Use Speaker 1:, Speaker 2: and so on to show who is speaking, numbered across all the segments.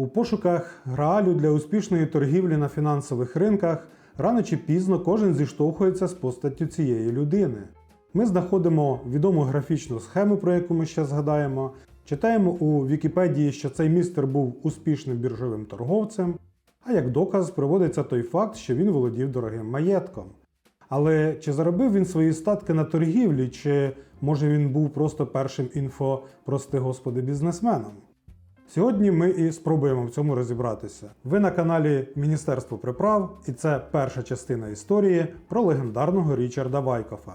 Speaker 1: У пошуках граалю для успішної торгівлі на фінансових ринках рано чи пізно кожен зіштовхується з постаттю цієї людини. Ми знаходимо відому графічну схему, про яку ми ще згадаємо, читаємо у Вікіпедії, що цей містер був успішним біржовим торговцем, а як доказ приводиться той факт, що він володів дорогим маєтком. Але чи заробив він свої статки на торгівлі, чи може він був просто першим інфо, прости господи, бізнесменом? Сьогодні ми і спробуємо в цьому розібратися. Ви на каналі Міністерство приправ, і це перша частина історії про легендарного Річарда Вайкофа.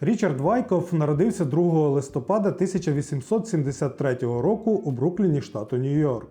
Speaker 1: Річард Вайкоф народився 2 листопада 1873 року у Брукліні, штату Нью-Йорк.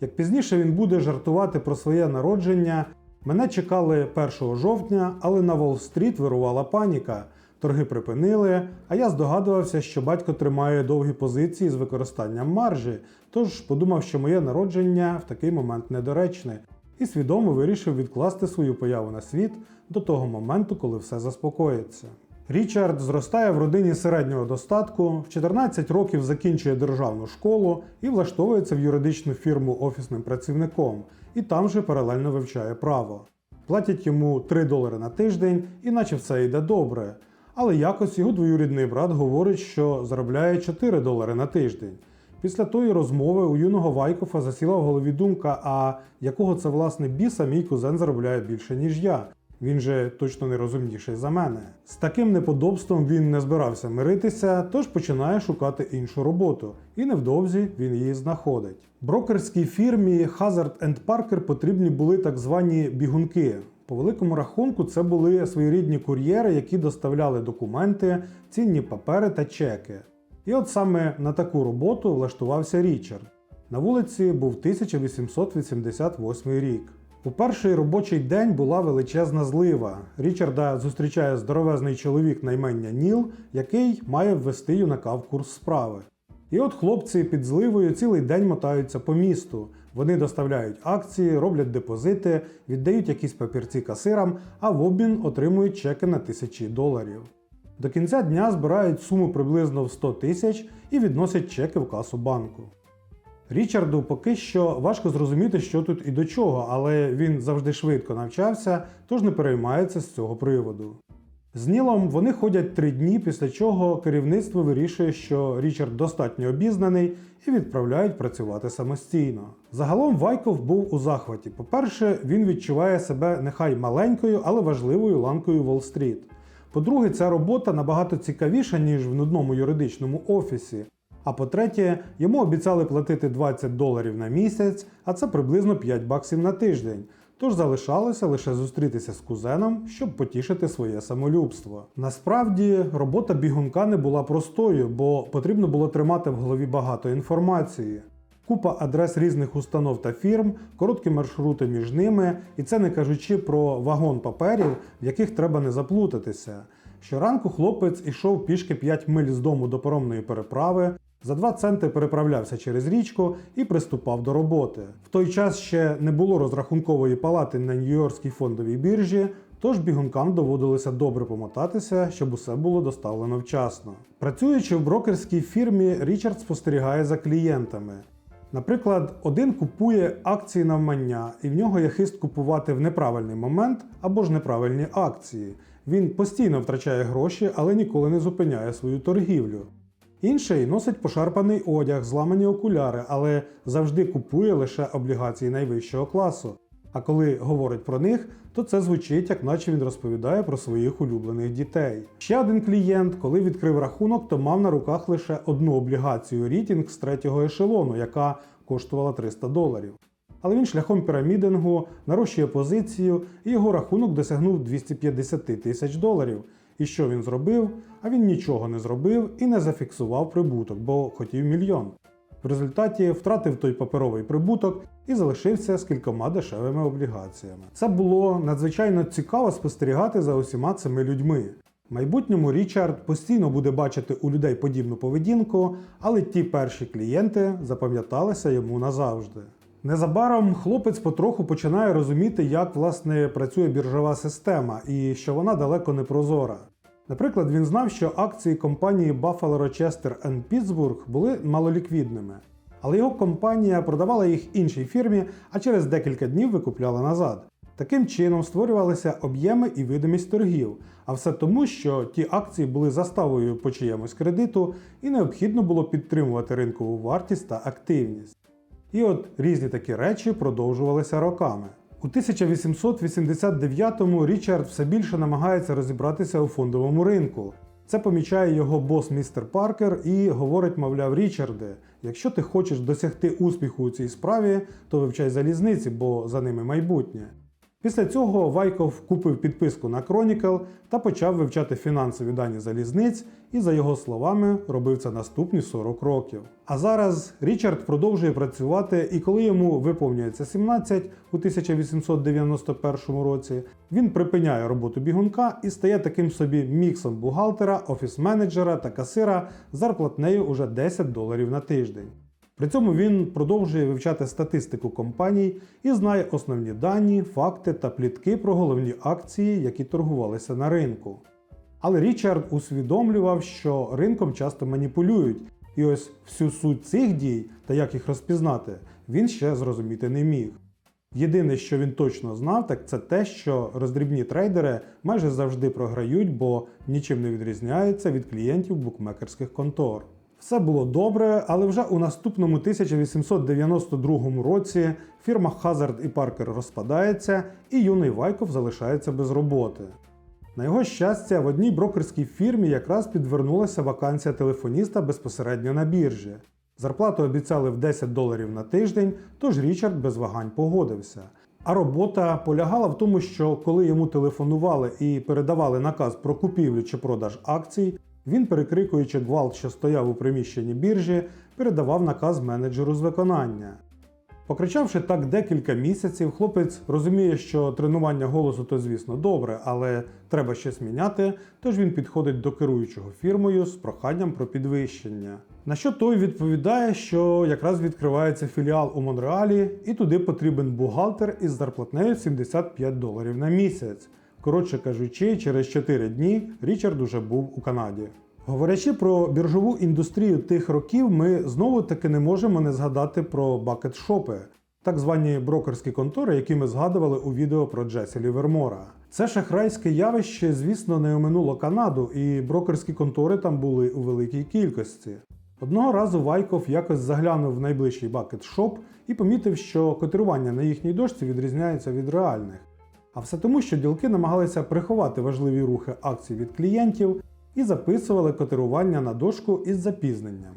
Speaker 1: Як пізніше він буде жартувати про своє народження, мене чекали 1 жовтня, але на Уолл-стріт вирувала паніка. Торги припинили, а я здогадувався, що батько тримає довгі позиції з використанням маржі, тож подумав, що моє народження в такий момент недоречне, і свідомо вирішив відкласти свою появу на світ до того моменту, коли все заспокоїться. Річард зростає в родині середнього достатку, в 14 років закінчує державну школу і влаштовується в юридичну фірму офісним працівником, і там же паралельно вивчає право. Платять йому 3 долари на тиждень, і наче все йде добре. Але якось його двоюрідний брат говорить, що заробляє 4 долари на тиждень. Після тої розмови у юного Вайкофа засіла в голові думка, а якого це власне біса мій кузен заробляє більше, ніж я. Він же точно не розумніший за мене. З таким неподобством він не збирався миритися, тож починає шукати іншу роботу, і невдовзі він її знаходить. Брокерській фірмі Hazard Parker потрібні були так звані бігунки. По великому рахунку, це були своєрідні кур'єри, які доставляли документи, цінні папери та чеки. І от саме на таку роботу влаштувався Річард. На вулиці був 1888 рік. У перший робочий день була величезна злива. Річарда зустрічає здоровезний чоловік на імення Ніл, який має ввести юнака в курс справи. І от хлопці під зливою цілий день мотаються по місту. Вони доставляють акції, роблять депозити, віддають якісь папірці касирам, а в обмін отримують чеки на тисячі доларів. До кінця дня збирають суму приблизно в 100 тисяч і відносять чеки в касу банку. Річарду поки що важко зрозуміти, що тут і до чого, але він завжди швидко навчався, тож не переймається з цього приводу. З Нілом вони ходять три дні, після чого керівництво вирішує, що Річард достатньо обізнаний і відправляють працювати самостійно. Загалом Вайков був у захваті. По-перше, він відчуває себе нехай маленькою, але важливою ланкою Уолл-стріт. По-друге, ця робота набагато цікавіша, ніж в нудному юридичному офісі. А по-третє, йому обіцяли платити 20 доларів на місяць, а це приблизно 5 баксів на тиждень. Тож залишалося лише зустрітися з кузеном, щоб потішити своє самолюбство. Насправді, робота бігунка не була простою, бо потрібно було тримати в голові багато інформації. Купа адрес різних установ та фірм, короткі маршрути між ними, і це не кажучи про вагон паперів, в яких треба не заплутатися. Щоранку хлопець ішов пішки 5 миль з дому до паромної переправи, за 2 центи переправлявся через річку і приступав до роботи. В той час ще не було розрахункової палати на Нью-Йоркській фондовій біржі, тож бігункам доводилося добре помотатися, щоб усе було доставлено вчасно. Працюючи в брокерській фірмі, Річард спостерігає за клієнтами. Наприклад, один купує акції навмання, і в нього є хист купувати в неправильний момент або ж неправильні акції. Він постійно втрачає гроші, але ніколи не зупиняє свою торгівлю. Інший носить пошарпаний одяг, зламані окуляри, але завжди купує лише облігації найвищого класу. А коли говорить про них, то це звучить, як наче він розповідає про своїх улюблених дітей. Ще один клієнт, коли відкрив рахунок, то мав на руках лише одну облігацію рітінг з третього ешелону, яка коштувала 300 доларів. Але він шляхом пірамідингу нарощує позицію, і його рахунок досягнув 250 тисяч доларів. І що він зробив? А він нічого не зробив і не зафіксував прибуток, бо хотів мільйон. В результаті втратив той паперовий прибуток і залишився з кількома дешевими облігаціями. Це було надзвичайно цікаво спостерігати за усіма цими людьми. В майбутньому Річард постійно буде бачити у людей подібну поведінку, але ті перші клієнти запам'яталися йому назавжди. Незабаром хлопець потроху починає розуміти, як власне працює біржова система і що вона далеко не прозора. Наприклад, він знав, що акції компанії Buffalo Rochester and Pittsburgh були малоліквідними, але його компанія продавала їх іншій фірмі, а через декілька днів викупляла назад. Таким чином створювалися об'єми і видимість торгів, а все тому, що ті акції були заставою по чиємусь кредиту, і необхідно було підтримувати ринкову вартість та активність. І от різні такі речі продовжувалися роками. У 1889-му Річард все більше намагається розібратися у фондовому ринку. Це помічає його бос містер Паркер і говорить, мовляв, Річарде, якщо ти хочеш досягти успіху у цій справі, то вивчай залізниці, бо за ними майбутнє. Після цього Вайков купив підписку на Chronicle та почав вивчати фінансові дані залізниць і, за його словами, робив це наступні 40 років. А зараз Річард продовжує працювати, і коли йому виповнюється 17 у 1891 році, він припиняє роботу бігунка і стає таким собі міксом бухгалтера, офіс-менеджера та касира зарплатнею уже 10 доларів на тиждень. При цьому він продовжує вивчати статистику компаній і знає основні дані, факти та плітки про головні акції, які торгувалися на ринку. Але Річард усвідомлював, що ринком часто маніпулюють, і ось всю суть цих дій та як їх розпізнати, він ще зрозуміти не міг. Єдине, що він точно знав, так це те, що роздрібні трейдери майже завжди програють, бо нічим не відрізняються від клієнтів букмекерських контор. Все було добре, але вже у наступному 1892 році фірма Hazard і Parker розпадається, і юний Вайков залишається без роботи. На його щастя, в одній брокерській фірмі якраз підвернулася вакансія телефоніста безпосередньо на біржі. Зарплату обіцяли в 10 доларів на тиждень, тож Річард без вагань погодився. А робота полягала в тому, що коли йому телефонували і передавали наказ про купівлю чи продаж акцій, він, перекрикуючи гвалт, що стояв у приміщенні біржі, передавав наказ менеджеру з виконання. Покричавши так декілька місяців, хлопець розуміє, що тренування голосу то, звісно, добре, але треба щось міняти, тож він підходить до керуючого фірмою з проханням про підвищення. На що той відповідає, що якраз відкривається філіал у Монреалі, і туди потрібен бухгалтер із зарплатнею 75 доларів на місяць. Коротше кажучи, через 4 дні Річард уже був у Канаді. Говорячи про біржову індустрію тих років, ми знову таки не можемо не згадати про бакет-шопи, так звані брокерські контори, які ми згадували у відео про Джесі Лівермора. Це шахрайське явище, звісно, не оминуло Канаду, і брокерські контори там були у великій кількості. Одного разу Вайков якось заглянув в найближчий бакет-шоп і помітив, що котирування на їхній дошці відрізняється від реальних. А все тому, що ділки намагалися приховати важливі рухи акцій від клієнтів і записували котирування на дошку із запізненням.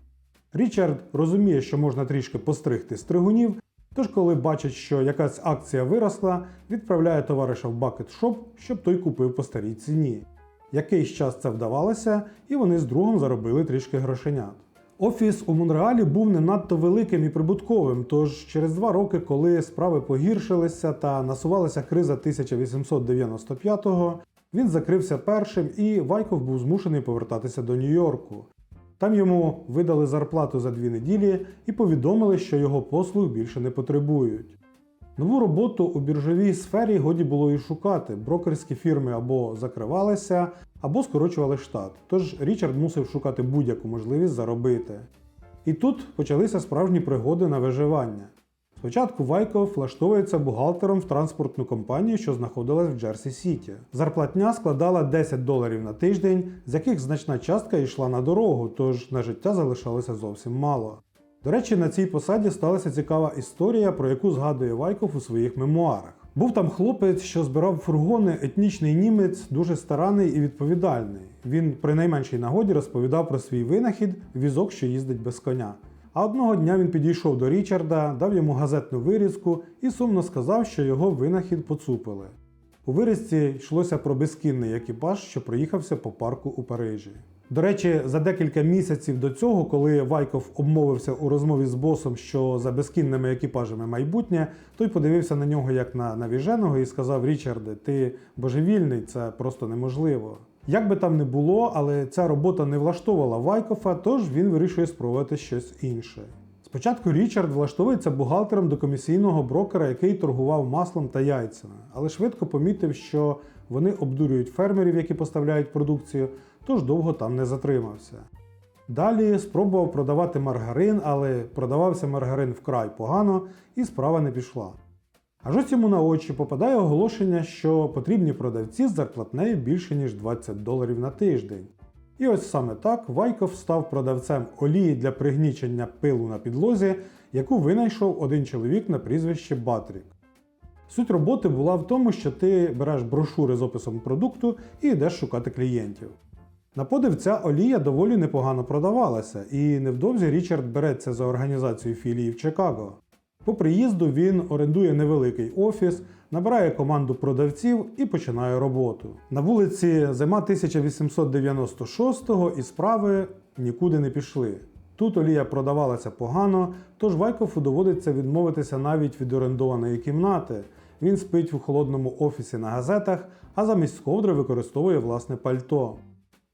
Speaker 1: Річард розуміє, що можна трішки постригти стригунів, тож, коли бачить, що якась акція виросла, відправляє товариша в бакет-шоп, щоб той купив по старій ціні. Якийсь час це вдавалося, і вони з другом заробили трішки грошенят. Офіс у Монреалі був не надто великим і прибутковим, тож через два роки, коли справи погіршилися та насувалася криза 1895-го, він закрився першим і Вайков був змушений повертатися до Нью-Йорку. Там йому видали зарплату за дві неділі і повідомили, що його послуг більше не потребують. Нову роботу у біржовій сфері годі було і шукати. Брокерські фірми або закривалися, або скорочували штат. Тож Річард мусив шукати будь-яку можливість заробити. І тут почалися справжні пригоди на виживання. Спочатку Вайков влаштовується бухгалтером в транспортну компанію, що знаходилась в Джерсі Сіті. Зарплатня складала 10 доларів на тиждень, з яких значна частка йшла на дорогу, тож на життя залишалося зовсім мало. До речі, на цій посаді сталася цікава історія, про яку згадує Вайков у своїх мемуарах. Був там хлопець, що збирав фургони, етнічний німець, дуже старанний і відповідальний. Він при найменшій нагоді розповідав про свій винахід візок, що їздить без коня. А одного дня він підійшов до Річарда, дав йому газетну вирізку і сумно сказав, що його винахід поцупили. У вирізці йшлося про безкінний екіпаж, що проїхався по парку у Парижі. До речі, за декілька місяців до цього, коли Вайков обмовився у розмові з босом, що за безкінними екіпажами майбутнє, той подивився на нього як на навіженого і сказав: Річарде, ти божевільний, це просто неможливо. Як би там не було, але ця робота не влаштовувала Вайкофа, тож він вирішує спробувати щось інше. Спочатку Річард влаштовується бухгалтером до комісійного брокера, який торгував маслом та яйцями, але швидко помітив, що вони обдурюють фермерів, які поставляють продукцію, тож довго там не затримався. Далі спробував продавати маргарин, але продавався маргарин вкрай погано і справа не пішла. Аж ось йому на очі попадає оголошення, що потрібні продавці з зарплатнею більше ніж 20 доларів на тиждень. І ось саме так Вайков став продавцем олії для пригнічення пилу на підлозі, яку винайшов один чоловік на прізвище Батрік. Суть роботи була в тому, що ти береш брошури з описом продукту і йдеш шукати клієнтів. На подив ця олія доволі непогано продавалася, і невдовзі Річард береться за організацію філії в Чикаго. По приїзду він орендує невеликий офіс, набирає команду продавців і починає роботу. На вулиці зима 1896-го і справи нікуди не пішли. Тут олія продавалася погано, тож Вайкофу доводиться відмовитися навіть від орендованої кімнати. Він спить у холодному офісі на газетах, а замість ковдри використовує власне пальто.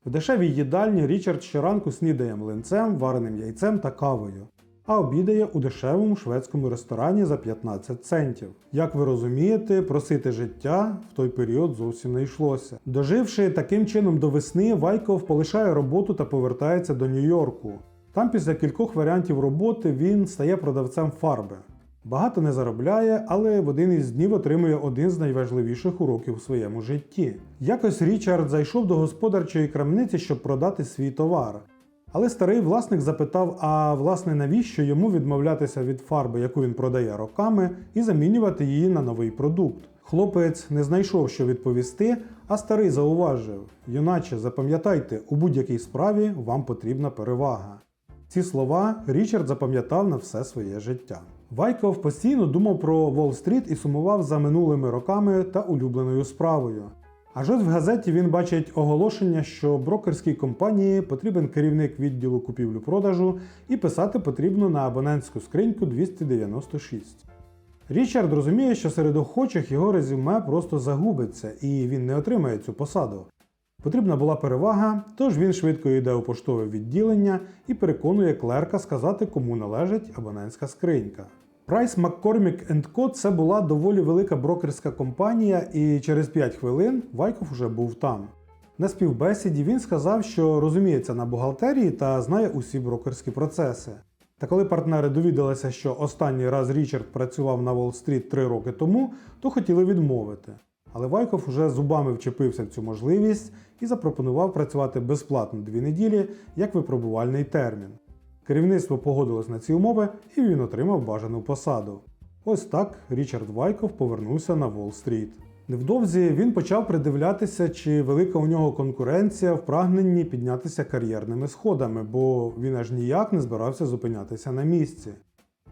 Speaker 1: В дешевій їдальні Річард щоранку снідає млинцем, вареним яйцем та кавою, а обідає у дешевому шведському ресторані за 15 центів. Як ви розумієте, просити життя в той період зовсім не йшлося. Доживши таким чином до весни, Вайков полишає роботу та повертається до Нью-Йорку. Там після кількох варіантів роботи він стає продавцем фарби. Багато не заробляє, але в один із днів отримує один з найважливіших уроків у своєму житті. Якось Річард зайшов до господарчої крамниці, щоб продати свій товар. Але старий власник запитав, а власне навіщо йому відмовлятися від фарби, яку він продає роками, і замінювати її на новий продукт. Хлопець не знайшов, що відповісти, а старий зауважив: юначе, запам'ятайте, у будь-якій справі вам потрібна перевага. Ці слова Річард запам'ятав на все своє життя. Вайков постійно думав про Уолл-стріт і сумував за минулими роками та улюбленою справою. Аж ось в газеті він бачить оголошення, що брокерській компанії потрібен керівник відділу купівлю-продажу і писати потрібно на абонентську скриньку 296. Річард розуміє, що серед охочих його резюме просто загубиться і він не отримає цю посаду. Потрібна була перевага, тож він швидко йде у поштове відділення і переконує клерка сказати, кому належить абонентська скринька. Price McCormick Co. це була доволі велика брокерська компанія, і через 5 хвилин Вайков уже був там. На співбесіді він сказав, що розуміється на бухгалтерії та знає усі брокерські процеси. Та коли партнери довідалися, що останній раз Річард працював на Уолл-стріт 3 роки тому, то хотіли відмовити. Але Вайков уже зубами вчепився в цю можливість і запропонував працювати безплатно дві неділі як випробувальний термін. Керівництво погодилось на ці умови і він отримав бажану посаду. Ось так Річард Вайков повернувся на Уолл-стріт. Невдовзі він почав придивлятися, чи велика у нього конкуренція в прагненні піднятися кар'єрними сходами, бо він аж ніяк не збирався зупинятися на місці.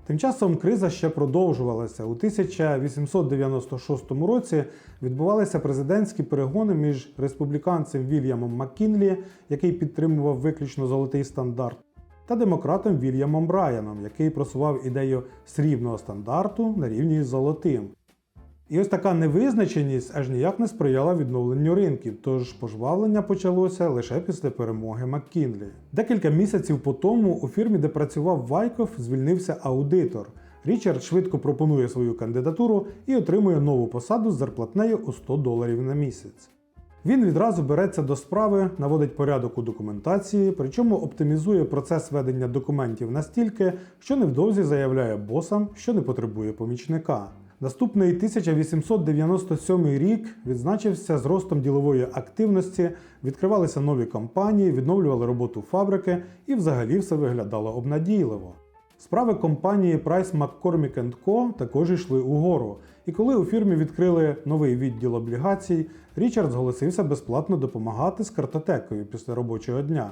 Speaker 1: Тим часом криза ще продовжувалася. У 1896 році відбувалися президентські перегони між республіканцем Вільямом Маккінлі, який підтримував виключно золотий стандарт, та демократом Вільямом Брайаном, який просував ідею срібного стандарту на рівні з золотим. І ось така невизначеність аж ніяк не сприяла відновленню ринків, тож пожвавлення почалося лише після перемоги Маккінлі. Декілька місяців по тому у фірмі, де працював Вайков, звільнився аудитор. Річард швидко пропонує свою кандидатуру і отримує нову посаду з зарплатнею у 100 доларів на місяць. Він відразу береться до справи, наводить порядок у документації, причому оптимізує процес ведення документів настільки, що невдовзі заявляє босам, що не потребує помічника. Наступний 1897 рік відзначився зростом ділової активності, відкривалися нові компанії, відновлювали роботу фабрики і взагалі все виглядало обнадійливо. Справи компанії Price McCormick Co. також йшли угору, і коли у фірмі відкрили новий відділ облігацій, Річард зголосився безплатно допомагати з картотекою після робочого дня.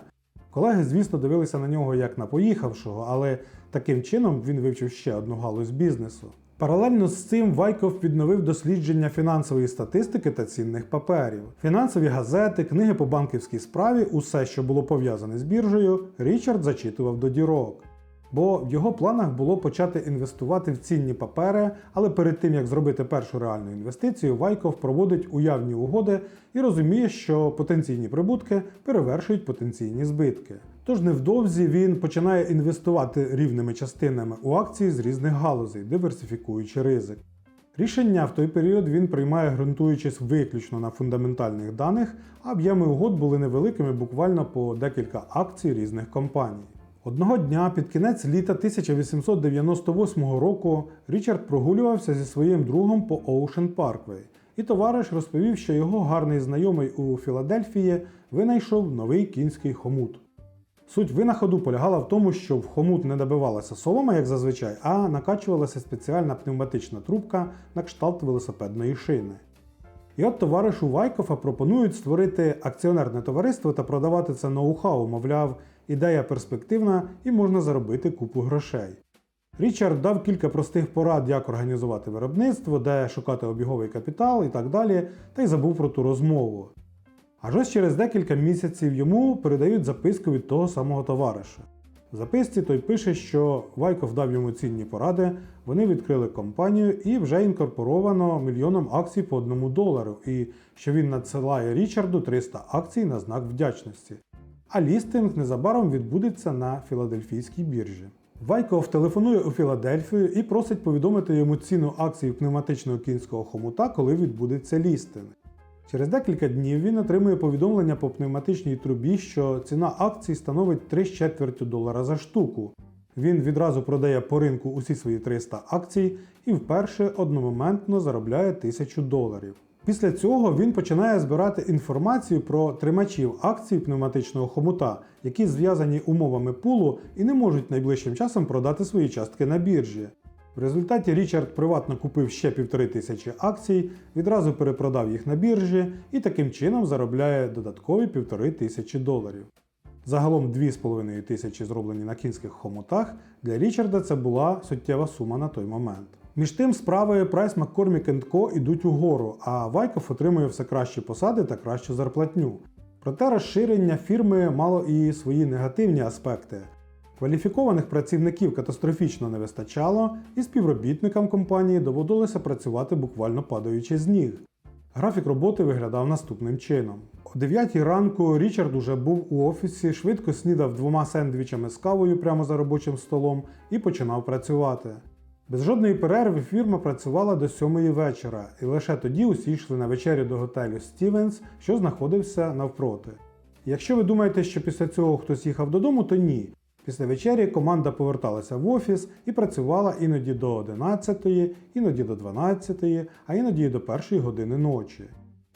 Speaker 1: Колеги, звісно, дивилися на нього як на поїхавшого, але таким чином він вивчив ще одну галузь бізнесу. Паралельно з цим Вайков відновив дослідження фінансової статистики та цінних паперів. Фінансові газети, книги по банківській справі, усе, що було пов'язане з біржею, Річард зачитував до дірок. Бо в його планах було почати інвестувати в цінні папери, але перед тим як зробити першу реальну інвестицію, Вайков проводить уявні угоди і розуміє, що потенційні прибутки перевершують потенційні збитки. Тож невдовзі він починає інвестувати рівними частинами у акції з різних галузей, диверсифікуючи ризик. Рішення в той період він приймає, ґрунтуючись виключно на фундаментальних даних, а об'єми угод були невеликими буквально по декілька акцій різних компаній. Одного дня під кінець літа 1898 року Річард прогулювався зі своїм другом по Ocean Parkway, і товариш розповів, що його гарний знайомий у Філадельфії винайшов новий кінський хомут. Суть винаходу полягала в тому, що в хомут не добивалася солома, як зазвичай, а накачувалася спеціальна пневматична трубка на кшталт велосипедної шини. І от товаришу Вайкофа пропонують створити акціонерне товариство та продавати це ноу-хау, мовляв, ідея перспективна і можна заробити купу грошей. Річард дав кілька простих порад, як організувати виробництво, де шукати обіговий капітал і так далі, та й забув про ту розмову. Аж ось через декілька місяців йому передають записку від того самого товариша. В записці той пише, що Вайков дав йому цінні поради, вони відкрили компанію і вже інкорпоровано мільйоном акцій по одному долару, і що він надсилає Річарду 300 акцій на знак вдячності. А лістинг незабаром відбудеться на філадельфійській біржі. Вайков телефонує у Філадельфію і просить повідомити йому ціну акцій пневматичного кінського хомута, коли відбудеться лістинг. Через декілька днів він отримує повідомлення по пневматичній трубі, що ціна акцій становить 3 з четвертю долара за штуку. Він відразу продає по ринку усі свої 300 акцій і вперше одномоментно заробляє 1000 доларів. Після цього він починає збирати інформацію про тримачів акцій пневматичного хомута, які зв'язані умовами пулу і не можуть найближчим часом продати свої частки на біржі. В результаті Річард приватно купив ще півтори тисячі акцій, відразу перепродав їх на біржі і таким чином заробляє додаткові півтори тисячі доларів. Загалом 2,5 тисячі зроблені на кінських хомутах, для Річарда це була суттєва сума на той момент. Між тим справи Price McCormick Co. ідуть угору, а Вайков отримує все кращі посади та кращу зарплатню. Проте розширення фірми мало і свої негативні аспекти. Кваліфікованих працівників катастрофічно не вистачало, і співробітникам компанії доводилося працювати буквально падаючи з ніг. Графік роботи виглядав наступним чином. О 9 ранку Річард уже був у офісі, швидко снідав двома сендвічами з кавою прямо за робочим столом і починав працювати. Без жодної перерви фірма працювала до 7 вечора, і лише тоді усі йшли на вечерю до готелю Стівенс, що знаходився навпроти. Якщо ви думаєте, що після цього хтось їхав додому, то ні. Після вечері команда поверталася в офіс і працювала іноді до 11, іноді до 12, а іноді і до 1 години ночі.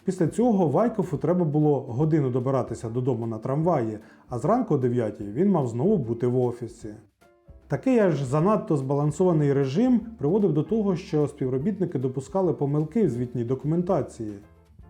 Speaker 1: Після цього Вайкофу треба було годину добиратися додому на трамваї, а зранку о 9 він мав знову бути в офісі. Такий аж занадто збалансований режим приводив до того, що співробітники допускали помилки в звітній документації.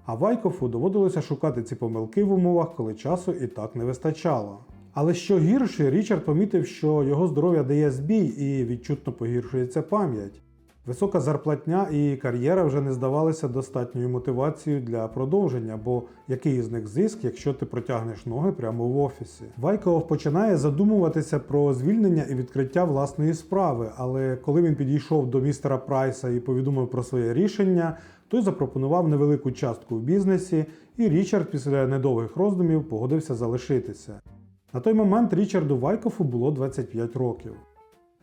Speaker 1: А Вайкофу доводилося шукати ці помилки в умовах, коли часу і так не вистачало. Але що гірше, Річард помітив, що його здоров'я дає збій і відчутно погіршується пам'ять. Висока зарплатня і кар'єра вже не здавалися достатньою мотивацією для продовження, бо який з них зиск, якщо ти протягнеш ноги прямо в офісі. Вайков починає задумуватися про звільнення і відкриття власної справи, але коли він підійшов до містера Прайса і повідомив про своє рішення, той запропонував невелику частку в бізнесі, і Річард після недовгих роздумів погодився залишитися. На той момент Річарду Вайкофу було 25 років.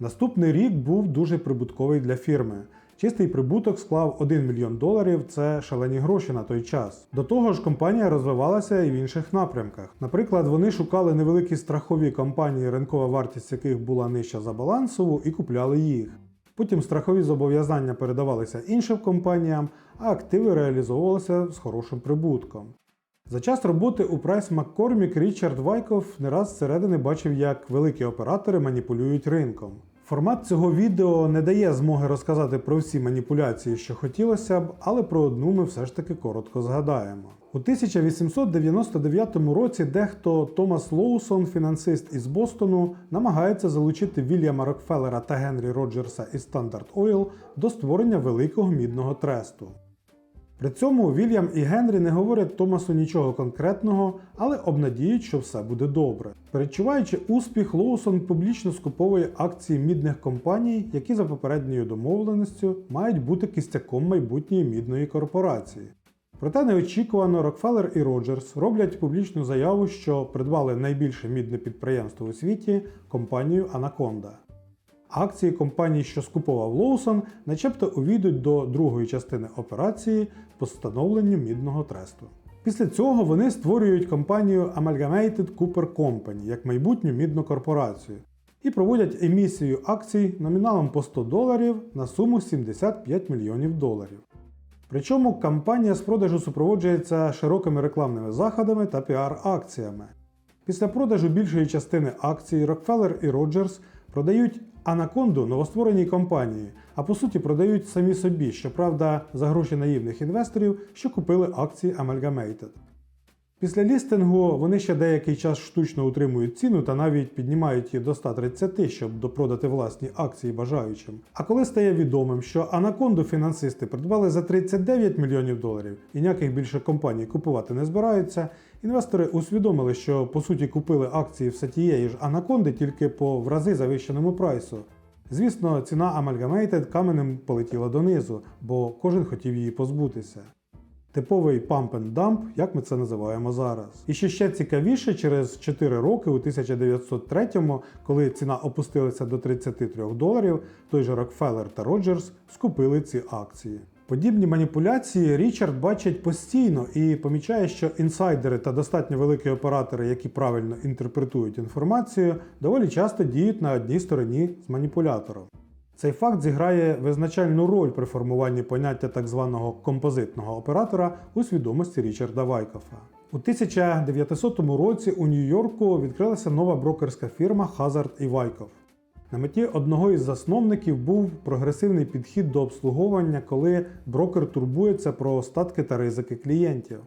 Speaker 1: Наступний рік був дуже прибутковий для фірми. Чистий прибуток склав 1 мільйон доларів, це шалені гроші на той час. До того ж, компанія розвивалася і в інших напрямках. Наприклад, вони шукали невеликі страхові компанії, ринкова вартість яких була нижча за балансову, і купляли їх. Потім страхові зобов'язання передавалися іншим компаніям, а активи реалізовувалися з хорошим прибутком. За час роботи у Price McCormick Річард Вайков не раз зсередини бачив, як великі оператори маніпулюють ринком. Формат цього відео не дає змоги розказати про всі маніпуляції, що хотілося б, але про одну ми все ж таки коротко згадаємо. У 1899 році дехто Томас Лоусон, фінансист із Бостону, намагається залучити Вільяма Рокфеллера та Генрі Роджерса із Standard Oil до створення великого мідного тресту. При цьому Вільям і Генрі не говорять Томасу нічого конкретного, але обнадіють, що все буде добре. Перечуваючи успіх, Лоусон публічно скуповує акції мідних компаній, які за попередньою домовленістю мають бути кістяком майбутньої мідної корпорації. Проте неочікувано Рокфеллер і Роджерс роблять публічну заяву, що придбали найбільше мідне підприємство у світі компанію Анаконда. Акції компанії, що скупував Лоусон, начебто увійдуть до другої частини операції по встановленню мідного тресту. Після цього вони створюють компанію Amalgamated Cooper Company як майбутню мідну корпорацію і проводять емісію акцій номіналом по 100 доларів на суму 75 мільйонів доларів. Причому кампанія з продажу супроводжується широкими рекламними заходами та піар-акціями. Після продажу більшої частини акцій Rockefeller і Rogers продають Анаконду новоствореній компанії, а по суті продають самі собі, щоправда, за гроші наївних інвесторів, що купили акції Amalgamated. Після лістингу вони ще деякий час штучно утримують ціну та навіть піднімають її до 130, щоб допродати власні акції бажаючим. А коли стає відомим, що Анаконду фінансисти придбали за 39 мільйонів доларів і ніяких більше компаній купувати не збираються, інвестори усвідомили, що по суті купили акції все тієї ж Анаконди тільки по в рази завищеному прайсу. Звісно, ціна Amalgamated каменем полетіла донизу, бо кожен хотів її позбутися. Типовий pump and dump, як ми це називаємо зараз. І що ще цікавіше, через 4 роки, у 1903-му, коли ціна опустилася до 33 доларів, той же Rockefeller та Rogers скупили ці акції. Подібні маніпуляції Річард бачить постійно і помічає, що інсайдери та достатньо великі оператори, які правильно інтерпретують інформацію, доволі часто діють на одній стороні з маніпулятором. Цей факт зіграє визначальну роль при формуванні поняття так званого композитного оператора у свідомості Річарда Вайкофа. У 1900 році у Нью-Йорку відкрилася нова брокерська фірма Hazard і Вайкоф. На меті одного із засновників був прогресивний підхід до обслуговування, коли брокер турбується про остатки та ризики клієнтів.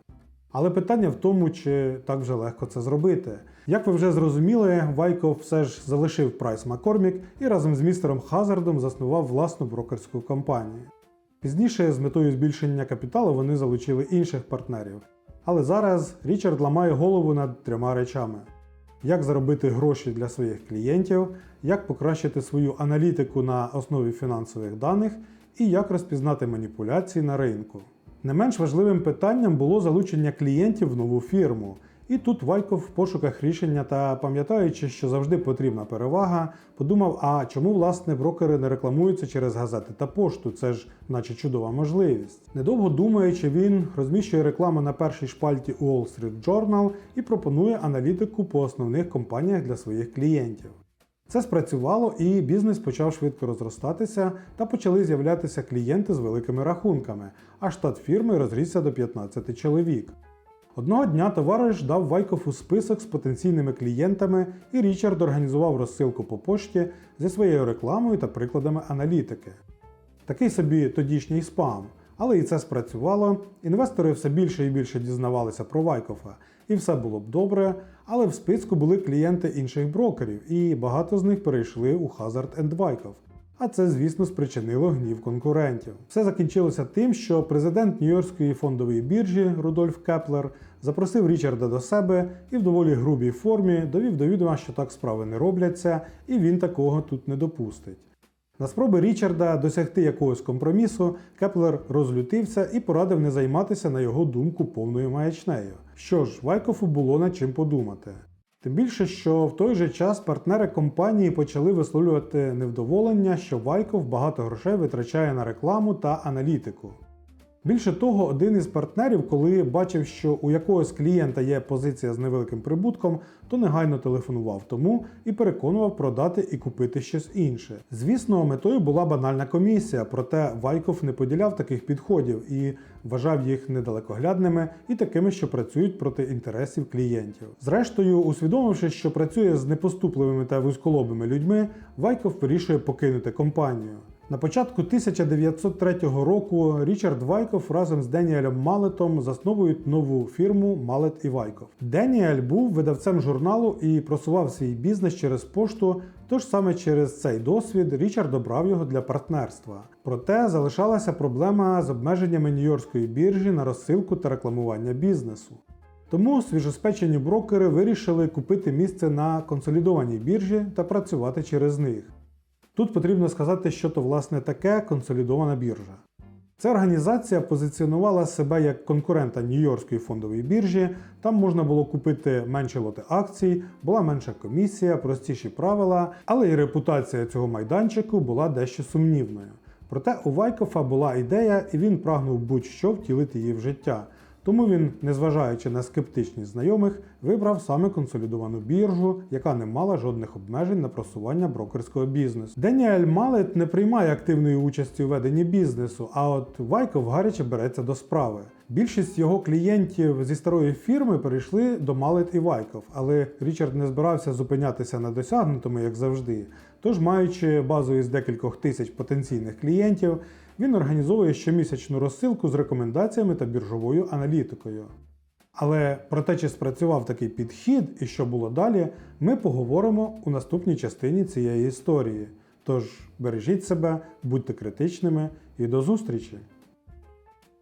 Speaker 1: Але питання в тому, чи так вже легко це зробити. Як ви вже зрозуміли, Вайков все ж залишив Прайс Маккормік і разом з містером Хазардом заснував власну брокерську компанію. Пізніше, з метою збільшення капіталу, вони залучили інших партнерів. Але зараз Річард ламає голову над трьома речами: як заробити гроші для своїх клієнтів, як покращити свою аналітику на основі фінансових даних і як розпізнати маніпуляції на ринку. Не менш важливим питанням було залучення клієнтів в нову фірму. І тут Вайков в пошуках рішення та пам'ятаючи, що завжди потрібна перевага, подумав: а чому власне брокери не рекламуються через газети та пошту? Це ж, наче чудова можливість. Недовго думаючи, він розміщує рекламу на першій шпальті Wall Street Journal і пропонує аналітику по основних компаніях для своїх клієнтів. Це спрацювало і бізнес почав швидко розростатися та почали з'являтися клієнти з великими рахунками, а штат фірми розрісся до 15 чоловік. Одного дня товариш дав Вайкофу список з потенційними клієнтами, і Річард організував розсилку по пошті зі своєю рекламою та прикладами аналітики. Такий собі тодішній спам, але і це спрацювало. Інвестори все більше і більше дізнавалися про Вайкофа, і все було б добре, але в списку були клієнти інших брокерів, і багато з них перейшли у Hazard Wyckoff. А це, звісно, спричинило гнів конкурентів. Все закінчилося тим, що президент Нью-Йоркської фондової біржі Рудольф Кеплер запросив Річарда до себе і в доволі грубій формі довів до відома, що так справи не робляться, і він такого тут не допустить. На спроби Річарда досягти якогось компромісу Кеплер розлютився і порадив не займатися, на його думку, повною маячнею. Що ж, Вайкофу було над чим подумати. Тим більше, що в той же час партнери компанії почали висловлювати невдоволення, що Вайков багато грошей витрачає на рекламу та аналітику. Більше того, один із партнерів, коли бачив, що у якогось клієнта є позиція з невеликим прибутком, то негайно телефонував тому і переконував продати і купити щось інше. Звісно, метою була банальна комісія, проте Вайков не поділяв таких підходів і вважав їх недалекоглядними і такими, що працюють проти інтересів клієнтів. Зрештою, усвідомивши, що працює з непоступливими та вузьколобими людьми, Вайков вирішує покинути компанію. На початку 1903 року Річард Вайков разом з Деніелем Малетом засновують нову фірму Малет і Вайков. Деніель був видавцем журналу і просував свій бізнес через пошту, тож саме через цей досвід Річард обрав його для партнерства. Проте залишалася проблема з обмеженнями Нью-Йоркської біржі на розсилку та рекламування бізнесу. Тому свіжоспечені брокери вирішили купити місце на консолідованій біржі та працювати через них. Тут потрібно сказати, що то власне таке консолідована біржа. Ця організація позиціонувала себе як конкурента Нью-Йоркської фондової біржі. Там можна було купити менші лоти акцій, була менша комісія, простіші правила, але і репутація цього майданчику була дещо сумнівною. Проте у Вайкофа була ідея, і він прагнув будь-що втілити її в життя. Тому він, незважаючи на скептичність знайомих, вибрав саме консолідовану біржу, яка не мала жодних обмежень на просування брокерського бізнесу. Деніель Малет не приймає активної участі у веденні бізнесу, а от Вайков гаряче береться до справи. Більшість його клієнтів зі старої фірми перейшли до Малет і Вайков, але Річард не збирався зупинятися на досягнутому, як завжди. Тож, маючи базу із декількох тисяч потенційних клієнтів, він організовує щомісячну розсилку з рекомендаціями та біржовою аналітикою. Але про те, чи спрацював такий підхід і що було далі, ми поговоримо у наступній частині цієї історії. Тож бережіть себе, будьте критичними і до зустрічі!